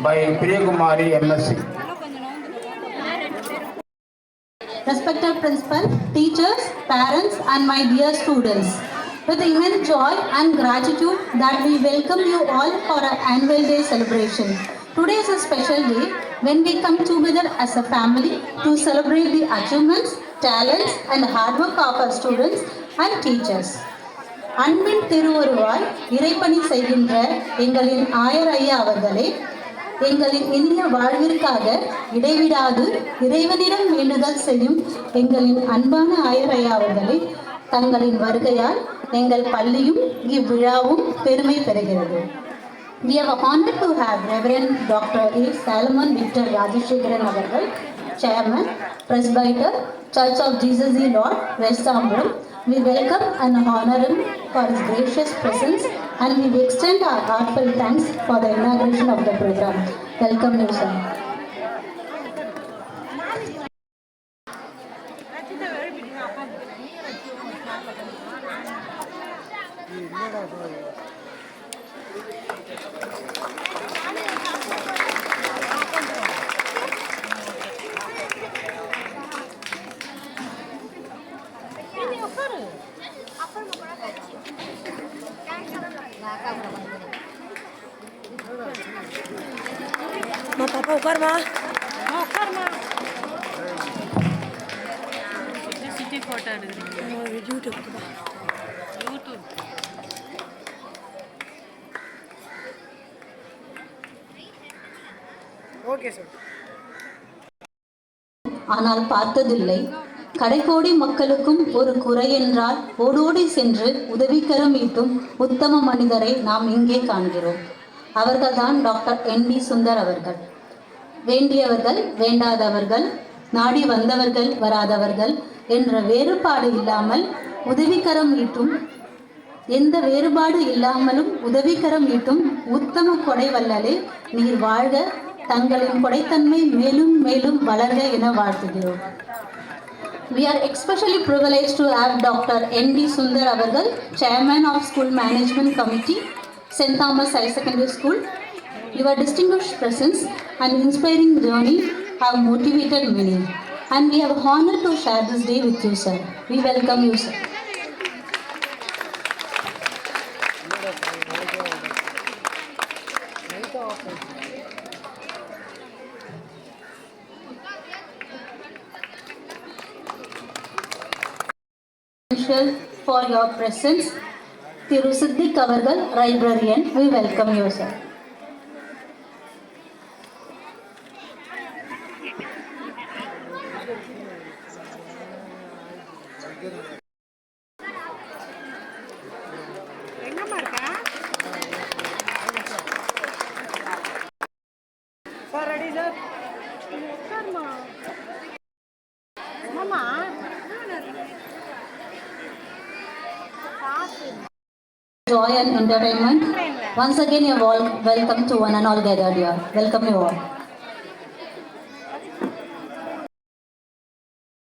Kumari, MSc. Respected principal, teachers, parents, and my dear students, with immense joy and gratitude that we welcome you all for our annual day celebration. Today is a special day when we come together as a family to celebrate the achievements, talents, and hard work of our students and teachers. அன்பின் திருவருவாய் இறைப்பணி செய்கின்ற எங்களின் ஆயர் ஐயா அவர்களே எங்களின் இனிய வாழ்விற்காக இடைவிடாது இறைவனிடம் வேண்டுதல் செய்யும் எங்களின் அன்பான ஆயரையா அவர்களை தங்களின் வருகையால் எங்கள் பள்ளியும் இவ்விழாவும் பெருமை பெறுகிறது We are honored to have Reverend Dr. A. Salomon Victor Rajashekaran Agarwal, Chairman, Presbyter, Church of Jesus the Lord, West Amburam. We welcome and honor him for his gracious presence and we extend our heartfelt thanks for the inauguration of the program. Welcome you, sir. மா பாப்பா உட்காருமா city photo எடுக்கிறீங்க YouTube YouTube okay sir ஆனால் பார்த்ததில்லை. கடைக்கோடி மக்களுக்கும் ஒரு குறை என்றால் ஓடோடி சென்று உதவிக்கரம் ஈட்டும் உத்தம மனிதரை நாம் இங்கே காண்கிறோம். அவர்கள்தான் டாக்டர் என் டி சுந்தர் அவர்கள். வேண்டியவர்கள் வேண்டாதவர்கள் நாடி வந்தவர்கள் வராதவர்கள் என்ற வேறுபாடு இல்லாமல் உதவிக்கரம் ஈட்டும் எந்த வேறுபாடு இல்லாமலும் உதவிக்கரம் ஈட்டும் உத்தம கொடை வல்லலே நீர் வாழ்க தங்களின் கொடைத்தன்மை மேலும் மேலும் வளர்க என வாழ்த்துகிறோம் We are especially privileged to have Dr. N.D. Sundar Avargal, Chairman of School Management Committee, St. Thomas High Secondary School. Your distinguished presence and inspiring journey have motivated many. And we have honored to share this day with you, sir. We welcome you, sir. for your presence. Thirusiddhi Kavargal, librarian, we welcome you, sir. Joy and entertainment. Once again, you're all welcome to one and all gathered here. Welcome you all.